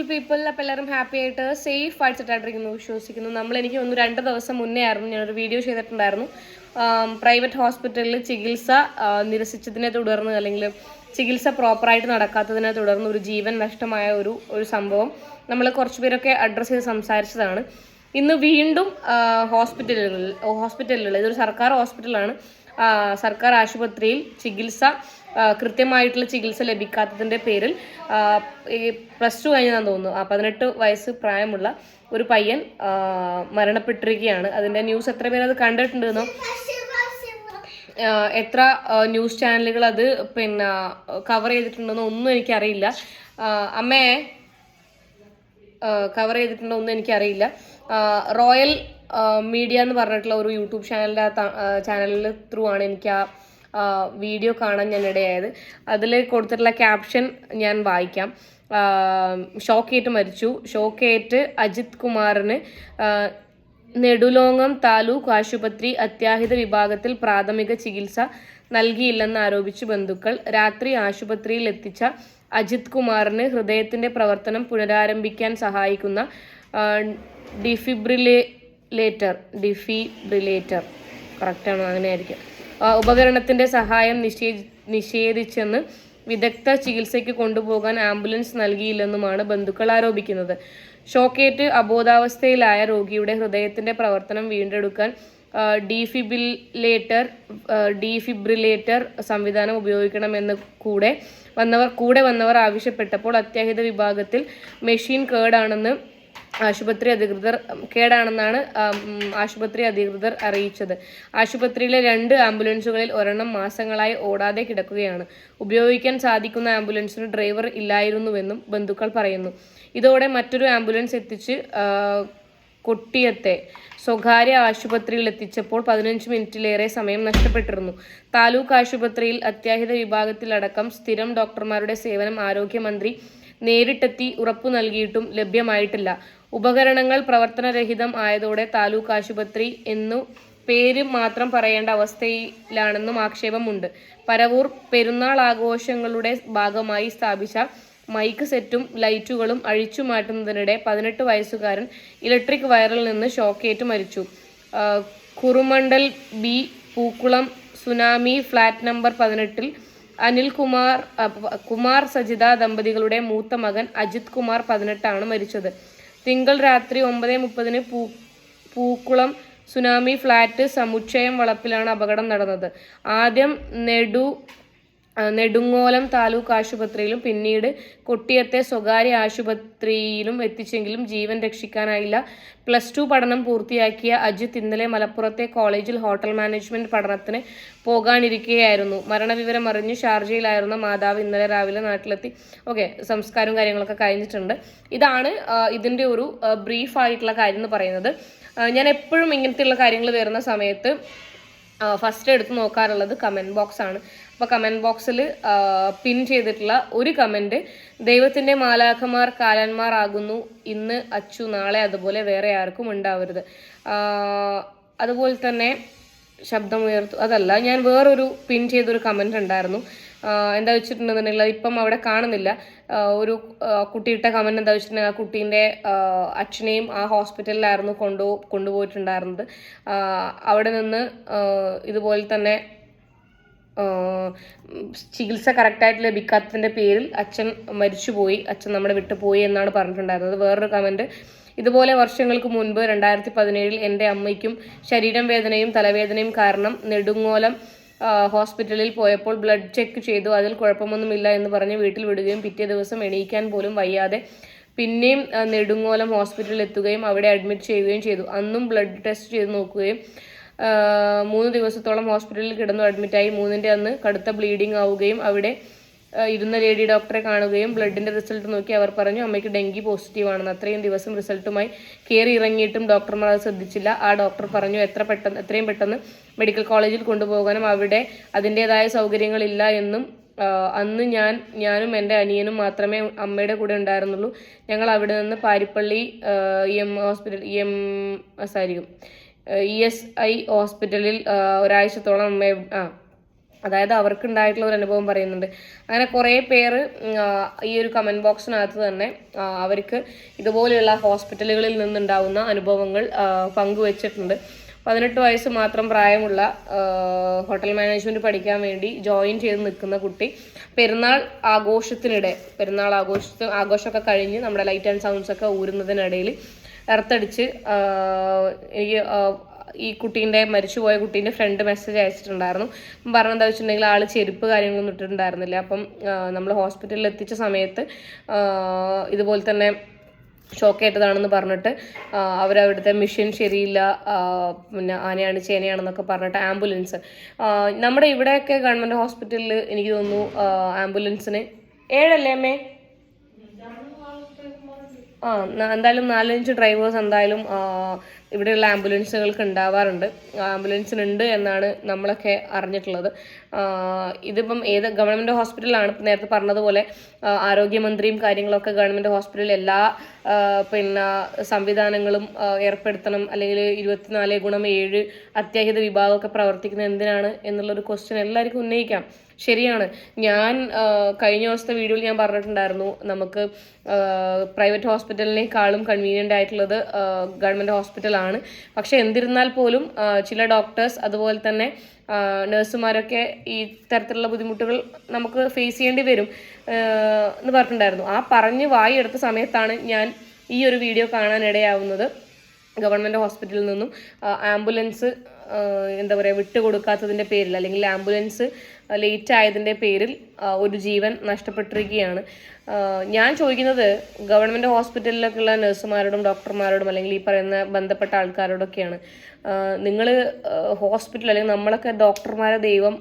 Beautiful people അപ്പോൾ എല്ലാവരും happy ആയിട്ട് സേഫ് ആയിട്ട് സെറ്റായിട്ടിരിക്കുന്നു വിശ്വസിക്കുന്നു. നമ്മൾ എനിക്ക് ഒന്ന് രണ്ട് ദിവസം മുന്നേ ആയിരുന്നു ഞാനൊരു വീഡിയോ ചെയ്തിട്ടുണ്ടായിരുന്നു. പ്രൈവറ്റ് ഹോസ്പിറ്റലിൽ ചികിത്സ നിരസിച്ചതിനെ തുടർന്ന് അല്ലെങ്കിൽ ചികിത്സ പ്രോപ്പറായിട്ട് നടക്കാത്തതിനെ തുടർന്ന് ഒരു ജീവൻ നഷ്ടമായ ഒരു ഒരു സംഭവം നമ്മൾ കുറച്ച് പേരൊക്കെ അഡ്രസ്സ് ചെയ്ത് സംസാരിച്ചതാണ്. ഇന്ന് വീണ്ടും ഹോസ്പിറ്റലുകളിൽ ഹോസ്പിറ്റലുകളിൽ ഇതൊരു സർക്കാർ ഹോസ്പിറ്റലാണ് സർക്കാർ ആശുപത്രിയിൽ ചികിത്സ കൃത്യമായിട്ടുള്ള ചികിത്സ ലഭിക്കാത്തതിന്റെ പേരിൽ പ്ലസ് ടു കഴിഞ്ഞതാന്ന് തോന്നുന്നു. പതിനെട്ട് വയസ്സ് പ്രായമുള്ള ഒരു പയ്യൻ മരണപ്പെട്ടിരിക്കുകയാണ്. അതിന്റെ ന്യൂസ് എത്ര പേര് അത് കണ്ടിട്ടുണ്ടെന്നോ? എത്ര ന്യൂസ് ചാനലുകൾ അത് പിന്നെ കവർ ചെയ്തിട്ടുണ്ടെന്നോ ഒന്നും എനിക്കറിയില്ല. അമ്മയെ അമ്മേ കവർ ചെയ്തിട്ടുണ്ടോ ഒന്നും എനിക്കറിയില്ല. റോയൽ മീഡിയ എന്ന് പറഞ്ഞിട്ടുള്ള ഒരു യൂട്യൂബ് ചാനലിന്റെ ചാനലിൽ ത്രൂ ആണ് എനിക്ക് ആ വീഡിയോ കാണാൻ ഞാൻ ഇടയായത്. അതിൽ കൊടുത്തിട്ടുള്ള ക്യാപ്ഷൻ ഞാൻ വായിക്കാം. ഷോക്കേറ്റ് മരിച്ചു. ഷോക്കേറ്റ് അജിത് കുമാറിന് നെടുലോങ്ങം താലൂക്ക് ആശുപത്രി അത്യാഹിത വിഭാഗത്തിൽ പ്രാഥമിക ചികിത്സ നൽകിയില്ലെന്ന് ആരോപിച്ച് ബന്ധുക്കൾ രാത്രി ആശുപത്രിയിൽ എത്തിച്ച അജിത് കുമാറിന് ഹൃദയത്തിന്റെ പ്രവർത്തനം പുനരാരംഭിക്കാൻ സഹായിക്കുന്ന ആ, ഡിഫിബ്രിലേറ്റർ ഡിഫിബ്രിലേറ്റർ. കറക്റ്റാണ് അങ്ങനെയായിരിക്കും. ഉപകരണത്തിന്റെ സഹായം നിഷേ നിഷേധിച്ചെന്ന് വിദഗ്ധ ചികിത്സയ്ക്ക് കൊണ്ടുപോകാൻ ആംബുലൻസ് നൽകിയില്ലെന്നുമാണ് ബന്ധുക്കൾ ആരോപിക്കുന്നത്. ഷോക്കേറ്റ് അബോധാവസ്ഥയിലായ രോഗിയുടെ ഹൃദയത്തിന്റെ പ്രവർത്തനം വീണ്ടെടുക്കാൻ ഡിഫിബിലേറ്റർ ഡീഫിബ്രിലേറ്റർ സംവിധാനം ഉപയോഗിക്കണമെന്ന് കൂടെ വന്നവർ കൂടെ വന്നവർ ആവശ്യപ്പെട്ടപ്പോൾ അത്യാഹിത വിഭാഗത്തിൽ മെഷീൻ കേടാണെന്ന് ആശുപത്രി അധികൃതർ കേടാണെന്നാണ് ആശുപത്രി അധികൃതർ അറിയിച്ചത്. ആശുപത്രിയിലെ രണ്ട് ആംബുലൻസുകളിൽ ഒരെണ്ണം മാസങ്ങളായി ഓടാതെ കിടക്കുകയാണ്. ഉപയോഗിക്കാൻ സാധിക്കുന്ന ആംബുലൻസിന് ഡ്രൈവർ ഇല്ലായിരുന്നുവെന്നും ബന്ധുക്കൾ പറയുന്നു. ഇതോടെ മറ്റൊരു ആംബുലൻസ് എത്തിച്ച് കൊട്ടിയത്തെ സ്വകാര്യ ആശുപത്രിയിൽ എത്തിച്ചപ്പോൾ പതിനഞ്ച് മിനിറ്റിലേറെ സമയം നഷ്ടപ്പെട്ടിരുന്നു. താലൂക്ക് ആശുപത്രിയിൽ അത്യാഹിത വിഭാഗത്തിലടക്കം സ്ഥിരം ഡോക്ടർമാരുടെ സേവനം ആരോഗ്യമന്ത്രി നേരിട്ടെത്തി ഉറപ്പു നൽകിയിട്ടും ലഭ്യമായിട്ടില്ല. ഉപകരണങ്ങൾ പ്രവർത്തനരഹിതം ആയതോടെ താലൂക്ക് ആശുപത്രി എന്നു പേര് മാത്രം പറയേണ്ട അവസ്ഥയിലാണെന്നും ആക്ഷേപമുണ്ട്. പരവൂർ പെരുന്നാൾ ആഘോഷങ്ങളുടെ ഭാഗമായി സ്ഥാപിച്ച മൈക്ക് സെറ്റും ലൈറ്റുകളും അഴിച്ചു മാറ്റുന്നതിനിടെ പതിനെട്ട് വയസ്സുകാരൻ ഇലക്ട്രിക് വയറിൽ നിന്ന് ഷോക്കേറ്റ് മരിച്ചു. Kurumandal B Pookkulam tsunami flat number പതിനെട്ടിൽ അനിൽകുമാർ കുമാർ സജിത ദമ്പതികളുടെ മൂത്ത മകൻ അജിത് കുമാർ പതിനെട്ടാണ് മരിച്ചത്. തിങ്കൾ രാത്രി ഒമ്പത് മുപ്പതിന് പൂ പൂക്കുളം സുനാമി ഫ്ലാറ്റ് സമുച്ചയം വളപ്പിലാണ് അപകടം നടന്നത്. ആദ്യം നെടു നെടുങ്ങോലം താലൂക്ക് ആശുപത്രിയിലും പിന്നീട് കൊട്ടിയത്തെ സ്വകാര്യ ആശുപത്രിയിലും എത്തിച്ചെങ്കിലും ജീവൻ രക്ഷിക്കാനായില്ല. പ്ലസ് ടു പഠനം പൂർത്തിയാക്കിയ അജിത് ഇന്നലെ മലപ്പുറത്തെ കോളേജിൽ ഹോട്ടൽ മാനേജ്മെന്റ് പഠനത്തിന് പോകാനിരിക്കുകയായിരുന്നു മരണവിവരം അറിഞ്ഞ് ഷാർജയിലായിരുന്ന മാതാവ് ഇന്നലെ രാവിലെ നാട്ടിലെത്തി. ഓക്കെ സംസ്കാരവും കാര്യങ്ങളൊക്കെ കഴിഞ്ഞിട്ടുണ്ട്. ഇതാണ് ഇതിന്റെ ഒരു ബ്രീഫായിട്ടുള്ള കാര്യം എന്ന് പറയുന്നത്. ഞാൻ എപ്പോഴും ഇങ്ങനത്തെയുള്ള കാര്യങ്ങൾ വരുന്ന സമയത്ത് ഫസ്റ്റ് എടുത്ത് നോക്കാറുള്ളത് കമന്റ് ബോക്സ് ആണ്. അപ്പോൾ കമന്റ് ബോക്സിൽ പിൻ ചെയ്തിട്ടുള്ള ഒരു കമന്റ് ദൈവത്തിന്റെ മാലാഖമാർ കാലന്മാർ ആകുന്നു. ഇന്ന് അച്ചു നാളെ അതുപോലെ വേറെ ആർക്കും ഉണ്ടാവരുത്. അതുപോലെ തന്നെ ശബ്ദമുയർത്തു അതല്ല ഞാൻ വേറൊരു പിൻ ചെയ്തൊരു കമന്റ് ഉണ്ടായിരുന്നു. എന്താ വെച്ചിട്ടുണ്ടെന്നുണ്ടെങ്കിൽ ഇപ്പം അവിടെ കാണുന്നില്ല. ഒരു കുട്ടിയിട്ട കമന്റ് എന്താ വെച്ചിട്ടുണ്ടെങ്കിൽ ആ കുട്ടീന്റെ അച്ഛനെയും ആ ഹോസ്പിറ്റലിലായിരുന്നു കൊണ്ടു കൊണ്ടുപോയിട്ടുണ്ടായിരുന്നത്. അവിടെ നിന്ന് ഇതുപോലെ തന്നെ ചികിത്സ കറക്റ്റായിട്ട് ലഭിക്കാത്തതിന്റെ പേരിൽ അച്ഛൻ മരിച്ചുപോയി. അച്ഛൻ നമ്മുടെ വിട്ടു പോയി എന്നാണ് പറഞ്ഞിട്ടുണ്ടായിരുന്നത്. വേറൊരു കമന്റ് ഇതുപോലെ വർഷങ്ങൾക്ക് മുൻപ് രണ്ടായിരത്തി പതിനേഴിൽ എന്റെ അമ്മയ്ക്കും ശരീരം വേദനയും തലവേദനയും കാരണം നെടുങ്ങോലം ഹോസ്പിറ്റലിൽ പോയപ്പോൾ ബ്ലഡ് ചെക്ക് ചെയ്തു അതിൽ കുഴപ്പമൊന്നുമില്ല എന്ന് പറഞ്ഞ് വീട്ടിൽ വിടുകയും പിറ്റേ ദിവസം എണീക്കാൻ പോലും വയ്യാതെ പിന്നെയും നെടുങ്ങോലം ഹോസ്പിറ്റലിൽ എത്തുകയും അവിടെ അഡ്മിറ്റ് ചെയ്യുകയും ചെയ്തു. അന്നും ബ്ലഡ് ടെസ്റ്റ് ചെയ്ത് നോക്കുകയും മൂന്ന് ദിവസത്തോളം ഹോസ്പിറ്റലിൽ കിടന്നു അഡ്മിറ്റായി. മൂന്നിന്റെ അന്ന് കടുത്ത ബ്ലീഡിംഗ് ആവുകയും അവിടെ ഇരുന്ന ലേഡി ഡോക്ടറെ കാണുകയും ബ്ലഡിന്റെ റിസൾട്ട് നോക്കി അവർ പറഞ്ഞു അമ്മയ്ക്ക് ഡെങ്കി പോസിറ്റീവാണെന്ന് അത്രയും ദിവസം റിസൾട്ടുമായി കയറി ഇറങ്ങിയിട്ടും ഡോക്ടർമാർ അത് ശ്രദ്ധിച്ചില്ല. ആ ഡോക്ടർ പറഞ്ഞു എത്ര പെട്ടെന്ന് എത്രയും പെട്ടെന്ന് മെഡിക്കൽ കോളേജിൽ കൊണ്ടുപോകാനും അവിടെ അതിന്റെതായ സൗകര്യങ്ങളില്ല എന്നും അന്ന് ഞാൻ ഞാനും എന്റെ അനിയനും മാത്രമേ അമ്മയുടെ കൂടെ ഉണ്ടായിരുന്നുള്ളൂ. ഞങ്ങൾ അവിടെ നിന്ന് Parippally E M hospital E M സാരിക്കും E S I ഹോസ്പിറ്റലിൽ ഒരാഴ്ചത്തോളം അമ്മയെ ആ അതായത് അവർക്ക് ഉണ്ടായിട്ടുള്ള ഒരു അനുഭവം പറയുന്നുണ്ട്. അങ്ങനെ കുറേ പേര് ഈ ഒരു കമന്റ് ബോക്സിനകത്ത് തന്നെ അവർക്ക് ഇതുപോലെയുള്ള ഹോസ്പിറ്റലുകളിൽ നിന്നുണ്ടാവുന്ന അനുഭവങ്ങൾ പങ്കുവച്ചിട്ടുണ്ട്. പതിനെട്ട് വയസ്സ് മാത്രം പ്രായമുള്ള ഹോട്ടൽ മാനേജ്മെന്റ് പഠിക്കാൻ വേണ്ടി ജോയിൻ ചെയ്ത് നിൽക്കുന്ന കുട്ടി പെരുന്നാൾ ആഘോഷത്തിനിടെ പെരുന്നാൾ ആഘോഷ ആഘോഷമൊക്കെ കഴിഞ്ഞ് നമ്മുടെ ലൈറ്റ് ആൻഡ് സൗണ്ട്സ് ഒക്കെ ഊരുന്നതിനിടയിൽ എർത്തടിച്ച് എനിക്ക് ഈ കുട്ടീന്റെ മരിച്ചുപോയ കുട്ടീന്റെ ഫ്രണ്ട് മെസ്സേജ് അയച്ചിട്ടുണ്ടായിരുന്നു. പറഞ്ഞെന്താ വെച്ചിട്ടുണ്ടെങ്കിൽ ആൾ ചെരുപ്പ് കാര്യങ്ങളൊന്നും ഇട്ടിട്ടുണ്ടായിരുന്നില്ല. അപ്പം നമ്മൾ ഹോസ്പിറ്റലിൽ എത്തിച്ച സമയത്ത് ഇതുപോലെ തന്നെ ഷോക്കേറ്റതാണെന്ന് പറഞ്ഞിട്ട് അവരവിടുത്തെ മെഷീൻ ശരിയില്ല പിന്നെ ആനയാണ് ചേനയാണെന്നൊക്കെ പറഞ്ഞിട്ട് ആംബുലൻസ് നമ്മുടെ ഇവിടെയൊക്കെ ഗവൺമെന്റ് ഹോസ്പിറ്റലിൽ എനിക്ക് തോന്നുന്നു ആംബുലൻസിന് ഏഴല്ലേ അമ്മേ? ആ എന്തായാലും നാലഞ്ച് ഡ്രൈവേഴ്സ് എന്തായാലും ഇവിടെയുള്ള ആംബുലൻസുകൾക്ക് ഉണ്ടാവാറുണ്ട്. ആംബുലൻസിനുണ്ട് എന്നാണ് നമ്മളൊക്കെ അറിഞ്ഞിട്ടുള്ളത്. ഇതിപ്പം ഏത് ഗവൺമെന്റ് ഹോസ്പിറ്റലാണ് ഇപ്പം നേരത്തെ പറഞ്ഞതുപോലെ ആരോഗ്യമന്ത്രിയും കാര്യങ്ങളൊക്കെ ഗവൺമെന്റ് ഹോസ്പിറ്റലിൽ എല്ലാ പിന്നെ സംവിധാനങ്ങളും ഏർപ്പെടുത്തണം. അല്ലെങ്കിൽ ഇരുപത്തിനാല് ഗുണം ഏഴ് അത്യാഹിത വിഭാഗമൊക്കെ പ്രവർത്തിക്കുന്നത് എന്തിനാണ് എന്നുള്ളൊരു ക്വസ്റ്റ്യൻ എല്ലാവർക്കും ഉന്നയിക്കാം. ശരിയാണ്. ഞാൻ കഴിഞ്ഞ ദിവസത്തെ വീഡിയോയിൽ ഞാൻ പറഞ്ഞിട്ടുണ്ടായിരുന്നു. നമുക്ക് പ്രൈവറ്റ് ഹോസ്പിറ്റലിനേക്കാളും കൺവീനിയന്റ് ആയിട്ടുള്ളത് ഗവൺമെന്റ് ഹോസ്പിറ്റലാണ്. പക്ഷെ എന്നിരുന്നാൽ പോലും ചില ഡോക്ടേഴ്സ് അതുപോലെ തന്നെ നഴ്സുമാരൊക്കെ ഈ തരത്തിലുള്ള ബുദ്ധിമുട്ടുകൾ നമുക്ക് ഫേസ് ചെയ്യേണ്ടി വരും എന്ന് പറഞ്ഞിട്ടുണ്ടായിരുന്നു. ആ പറഞ്ഞ് വായി എടുത്ത സമയത്താണ് ഞാൻ ഈ ഒരു വീഡിയോ കാണാനിടയാവുന്നത്. ഗവൺമെന്റ് ഹോസ്പിറ്റലിൽ നിന്നും ആംബുലൻസ് എന്താ പറയുക വിട്ടുകൊടുക്കാത്തതിന്റെ പേരിൽ അല്ലെങ്കിൽ ആംബുലൻസ് ലേറ്റ് ആയതിന്റെ പേരിൽ ഒരു ജീവൻ നഷ്ടപ്പെട്ടിരിക്കുകയാണ്. ഞാൻ ചോദിക്കുന്നത് ഗവൺമെന്റ് ഹോസ്പിറ്റലിലൊക്കെയുള്ള നഴ്സുമാരോടും ഡോക്ടർമാരോടും അല്ലെങ്കിൽ ഈ പറയുന്ന ബന്ധപ്പെട്ട ആൾക്കാരോടൊക്കെയാണ്. നിങ്ങൾ ഹോസ്പിറ്റൽ അല്ലെങ്കിൽ നമ്മളൊക്കെ ഡോക്ടർമാരെ ദൈവം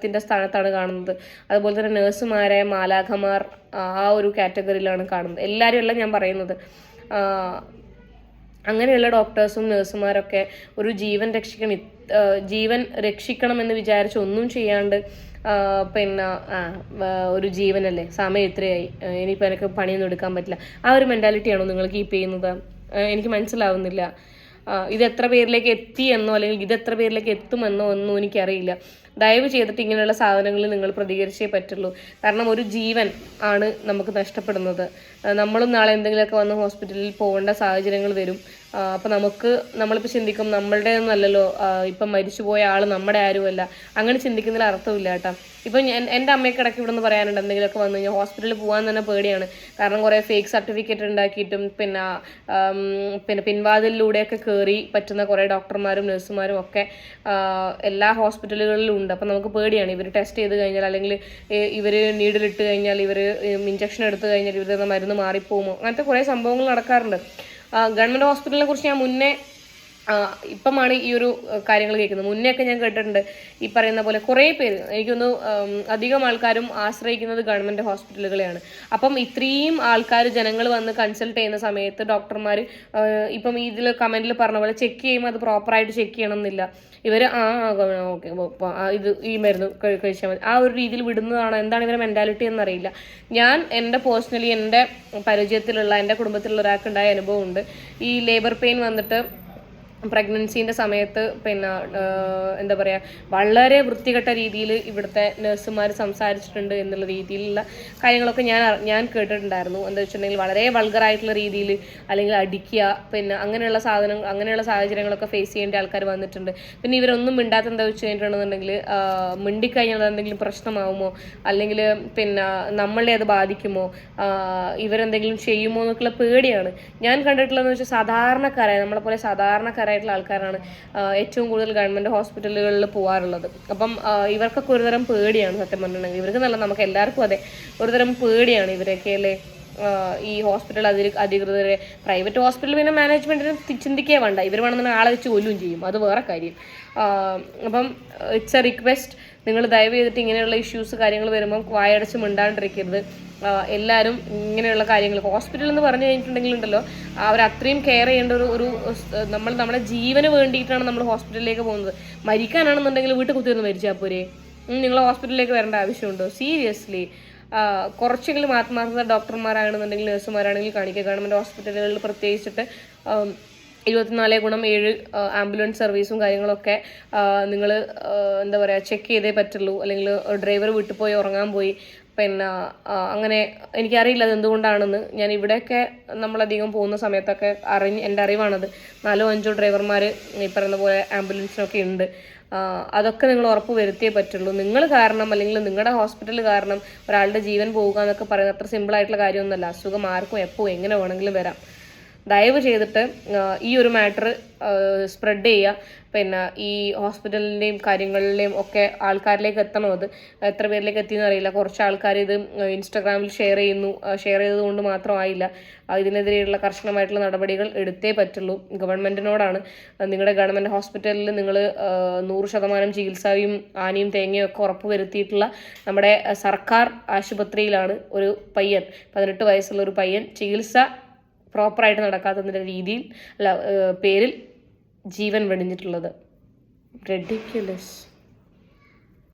ത്തിന്റെ സ്ഥാനത്താണ് കാണുന്നത്. അതുപോലെ തന്നെ നേഴ്സുമാരെ മാലാഖമാർ ആ ഒരു കാറ്റഗറിയിലാണ് കാണുന്നത്. എല്ലാവരും അല്ല ഞാൻ പറയുന്നത്. അങ്ങനെയുള്ള ഡോക്ടേഴ്സും നഴ്സുമാരൊക്കെ ഒരു ജീവൻ രക്ഷിക്കണം ജീവൻ രക്ഷിക്കണമെന്ന് വിചാരിച്ച് ഒന്നും ചെയ്യാണ്ട് പിന്നെ ഒരു ജീവനല്ലേ? സമയം ഇത്രയായി. ഇനിയിപ്പോൾ എനിക്ക് പണിയൊന്നും എടുക്കാൻ പറ്റില്ല. ആ ഒരു മെന്റാലിറ്റിയാണോ നിങ്ങൾ കീപ്പ് ചെയ്യുന്നത്? എനിക്ക് മനസ്സിലാവുന്നില്ല. ഇത് എത്ര പേരിലേക്ക് എത്തി എന്നോ അല്ലെങ്കിൽ ഇത് എത്ര പേരിലേക്ക് എത്തുമെന്നോ ഒന്നും എനിക്കറിയില്ല. ദയവ് ചെയ്തിട്ട് ഇങ്ങനെയുള്ള സാധനങ്ങളിൽ നിങ്ങൾ പ്രതികരിച്ചേ പറ്റുള്ളൂ. കാരണം ഒരു ജീവൻ ആണ് നമുക്ക് നഷ്ടപ്പെടുന്നത്. നമ്മളും നാളെ എന്തെങ്കിലുമൊക്കെ വന്ന് ഹോസ്പിറ്റലിൽ പോകേണ്ട സാഹചര്യങ്ങൾ വരും. അപ്പം നമുക്ക് നമ്മളിപ്പോൾ ചിന്തിക്കും നമ്മളുടെ ഒന്നല്ലല്ലോ ഇപ്പം മരിച്ചുപോയ ആൾ നമ്മുടെ ആരുമല്ല. അങ്ങനെ ചിന്തിക്കുന്നതിൽ അർത്ഥമില്ല കേട്ടോ. ഇപ്പം ഞാൻ എന്റെ അമ്മയ്ക്ക് ഇടയ്ക്ക് ഇവിടെ നിന്ന് പറയാനുണ്ട് എന്തെങ്കിലുമൊക്കെ വന്നു കഴിഞ്ഞാൽ ഹോസ്പിറ്റലിൽ പോകാൻ തന്നെ പേടിയാണ്. കാരണം കുറേ ഫേക്ക് സർട്ടിഫിക്കറ്റ് ഉണ്ടാക്കിയിട്ടും പിന്നെ പിന്നെ പിൻവാതിലൂടെയൊക്കെ കയറി പറ്റുന്ന കുറേ ഡോക്ടർമാരും നഴ്സുമാരും ഒക്കെ എല്ലാ ഹോസ്പിറ്റലുകളിലും അപ്പം നമുക്ക് പേടിയാണ്. ഇവർ ടെസ്റ്റ് ചെയ്ത് കഴിഞ്ഞാൽ അല്ലെങ്കിൽ ഇവർ നീഡിലിട്ട് കഴിഞ്ഞാൽ ഇവർ ഇഞ്ചക്ഷൻ എടുത്തു കഴിഞ്ഞാൽ ഇവർ മരുന്ന് മാറിപ്പോകുമോ അങ്ങനത്തെ കുറേ സംഭവങ്ങൾ നടക്കാറുണ്ട്. ഗവൺമെന്റ് ഹോസ്പിറ്റലിനെ കുറിച്ച് ഞാൻ മുന്നേ ഇപ്പമാണ് ഈ ഒരു കാര്യങ്ങൾ കേൾക്കുന്നത്. മുന്നേ ഒക്കെ ഞാൻ കേട്ടിട്ടുണ്ട്. ഈ പറയുന്ന പോലെ കുറേ പേര് എനിക്കൊന്ന് അധികം ആൾക്കാരും ആശ്രയിക്കുന്നത് ഗവൺമെന്റ് ഹോസ്പിറ്റലുകളെയാണ്. അപ്പം ഇത്രയും ആൾക്കാർ ജനങ്ങൾ വന്ന് കൺസൾട്ട് ചെയ്യുന്ന സമയത്ത് ഡോക്ടർമാർ ഇപ്പം ഇതിൽ കമന്റിൽ പറഞ്ഞ പോലെ ചെക്ക് ചെയ്യുമ്പോൾ അത് പ്രോപ്പറായിട്ട് ചെക്ക് ചെയ്യണം എന്നില്ല ഇവർ ആ ഓക്കെ ഇത് ഈ മരുന്ന് കഴി- കഴിച്ചാൽ മതി. ആ ഒരു രീതിയിൽ വിടുന്നതാണ്? എന്താണ് ഇവരുടെ മെന്റാലിറ്റി എന്നറിയില്ല. ഞാൻ എന്റെ പേഴ്സണലി എന്റെ പരിചയത്തിലുള്ള എന്റെ കുടുംബത്തിലുള്ള ഒരാൾക്കുണ്ടായ അനുഭവമുണ്ട്. ഈ ലേബർ പെയിൻ വന്നിട്ട് പ്രഗ്നൻസീന്റെ സമയത്ത് പിന്നെ എന്താ പറയുക വളരെ വൃത്തികെട്ട രീതിയിൽ ഇവിടുത്തെ നഴ്സുമാർ സംസാരിച്ചിട്ടുണ്ട് എന്നുള്ള രീതിയിലുള്ള കാര്യങ്ങളൊക്കെ ഞാൻ ഞാൻ കേട്ടിട്ടുണ്ടായിരുന്നു. എന്താ വെച്ചിട്ടുണ്ടെങ്കിൽ വളരെ വൾഗറായിട്ടുള്ള രീതിയിൽ അല്ലെങ്കിൽ അടിക്കുക പിന്നെ അങ്ങനെയുള്ള സാധനം അങ്ങനെയുള്ള സാഹചര്യങ്ങളൊക്കെ ഫേസ് ചെയ്യേണ്ട ആൾക്കാർ വന്നിട്ടുണ്ട്. പിന്നെ ഇവരൊന്നും മിണ്ടാത്ത എന്താ വെച്ച് കഴിഞ്ഞിട്ടുണ്ടെന്നുണ്ടെങ്കിൽ മിണ്ടിക്കഴിഞ്ഞാൽ എന്തെങ്കിലും പ്രശ്നമാവുമോ? അല്ലെങ്കിൽ പിന്നെ നമ്മളെ അത് ബാധിക്കുമോ? ഇവരെന്തെങ്കിലും ചെയ്യുമോ എന്നൊക്കെയുള്ള പേടിയാണ്. ഞാൻ കണ്ടിട്ടുള്ളതെന്ന് വെച്ചാൽ സാധാരണക്കാരായ നമ്മളെ പോലെ സാധാരണക്കാരായിട്ടുള്ള ആൾക്കാരാണ് ഏറ്റവും കൂടുതൽ ഗവൺമെന്റ് ഹോസ്പിറ്റലുകളിൽ പോകാറുള്ളത് അപ്പം ഇവർക്കൊക്കെ ഒരുതരം പേടിയാണ് സത്യം പറഞ്ഞിട്ടുണ്ടെങ്കിൽ. ഇവർക്ക് നല്ല നമുക്ക് എല്ലാവർക്കും അതെ ഒരുതരം പേടിയാണ് ഇവരൊക്കെ അല്ലേ? ഈ ഹോസ്പിറ്റൽ അതിൽ അധികൃതരെ പ്രൈവറ്റ് ഹോസ്പിറ്റൽ പിന്നെ മാനേജ്മെന്റിന് ചിന്തിക്കേ വേണ്ട. ഇവർ വേണമെന്നുണ്ടെങ്കിൽ ആളെ വെച്ച് കൊല്ലും ചെയ്യും. അത് വേറെ കാര്യം. അപ്പം ഇറ്റ്സ് എ റിക്വസ്റ്റ് നിങ്ങൾ ദയവ് ചെയ്തിട്ട് ഇങ്ങനെയുള്ള ഇഷ്യൂസ് കാര്യങ്ങൾ വരുമ്പം വായടച്ച് മിണ്ടാണ്ടിരിക്കരുത്. എല്ലാവരും ഇങ്ങനെയുള്ള കാര്യങ്ങൾ. ഹോസ്പിറ്റൽ എന്ന് പറഞ്ഞു കഴിഞ്ഞിട്ടുണ്ടെങ്കിൽ ഉണ്ടല്ലോ അവർ അത്രയും കെയർ ചെയ്യേണ്ട ഒരു ഒരു നമ്മൾ നമ്മുടെ ജീവന് വേണ്ടിയിട്ടാണ് നമ്മൾ ഹോസ്പിറ്റലിലേക്ക് പോകുന്നത്. മരിക്കാനാണെന്നുണ്ടെങ്കിൽ വീട്ടിൽ കുത്തിയൊന്ന് മരിച്ചാൽ പോരെ? നിങ്ങൾ ഹോസ്പിറ്റലിലേക്ക് വരേണ്ട ആവശ്യമുണ്ടോ? സീരിയസ്ലി കുറച്ചെങ്കിലും ആത്മാർത്ഥത ഡോക്ടർമാരാണെന്നുണ്ടെങ്കിൽ നഴ്സുമാരാണെങ്കിൽ കാണിക്കുക. ഗവൺമെന്റ് ഹോസ്പിറ്റലുകളിൽ പ്രത്യേകിച്ചിട്ട് ഇരുപത്തിനാല് ഗുണം ഏഴ് ആംബുലൻസ് സർവീസും കാര്യങ്ങളൊക്കെ നിങ്ങൾ എന്താ പറയുക ചെക്ക് ചെയ്തേ പറ്റുള്ളൂ. അല്ലെങ്കിൽ ഡ്രൈവർ വീട്ടിൽ പോയി ഉറങ്ങാൻ പോയി. പിന്നെ അങ്ങനെ എനിക്കറിയില്ല അത് എന്തുകൊണ്ടാണെന്ന്. ഞാൻ ഇവിടെയൊക്കെ നമ്മളധികം പോകുന്ന സമയത്തൊക്കെ അറിഞ്ഞ് എന്റെ അറിവാണത്. നാലോ അഞ്ചോ ഡ്രൈവർമാർ ഈ പറയുന്ന പോലെ ആംബുലൻസിനൊക്കെ ഉണ്ട്. അതൊക്കെ നിങ്ങൾ ഉറപ്പ് വരുത്തിയേ പറ്റുള്ളൂ. നിങ്ങൾ കാരണം അല്ലെങ്കിൽ നിങ്ങളുടെ ഹോസ്പിറ്റൽ കാരണം ഒരാളുടെ ജീവൻ പോവുക എന്നൊക്കെ പറയുന്നത് അത്ര സിമ്പിൾ ആയിട്ടുള്ള കാര്യമൊന്നുമല്ല. അസുഖം ആർക്കും എപ്പോൾ എങ്ങനെ വേണമെങ്കിലും വരാം. ദയവ് ചെയ്തിട്ട് ഈ ഒരു മാറ്റർ സ്പ്രെഡ് ചെയ്യുക പിന്നെ ഈ ഹോസ്പിറ്റലിന്റെയും കാര്യങ്ങളിലെയും ഒക്കെ ആൾക്കാരിലേക്ക് എത്തണം അത് എത്ര പേരിലേക്ക് എത്തിയെന്ന് അറിയില്ല. കുറച്ച് ആൾക്കാർ ഇത് ഇൻസ്റ്റാഗ്രാമിൽ ഷെയർ ചെയ്യുന്നു. ഷെയർ ചെയ്തതുകൊണ്ട് മാത്രമായില്ല ഇതിനെതിരെയുള്ള കർശനമായിട്ടുള്ള നടപടികൾ എടുത്തേ പറ്റുള്ളൂ. ഗവൺമെന്റിനോടാണ് നിങ്ങളുടെ ഗവൺമെന്റ് ഹോസ്പിറ്റലിൽ നിങ്ങൾ നൂറ് ശതമാനം ചികിത്സയും ആനയും തേങ്ങയും ഒക്കെ ഉറപ്പ് വരുത്തിയിട്ടുള്ള നമ്മുടെ സർക്കാർ ആശുപത്രിയിലാണ് ഒരു പയ്യൻ പതിനെട്ട് വയസ്സുള്ള ഒരു പയ്യൻ ചികിത്സ പ്രോപ്പറായിട്ട് നടക്കാത്തതിന്റെ രീതിയിൽ അല്ല പേരിൽ ജീവൻ വെടിഞ്ഞിട്ടുള്ളത്. റെഡിക്കുലസ്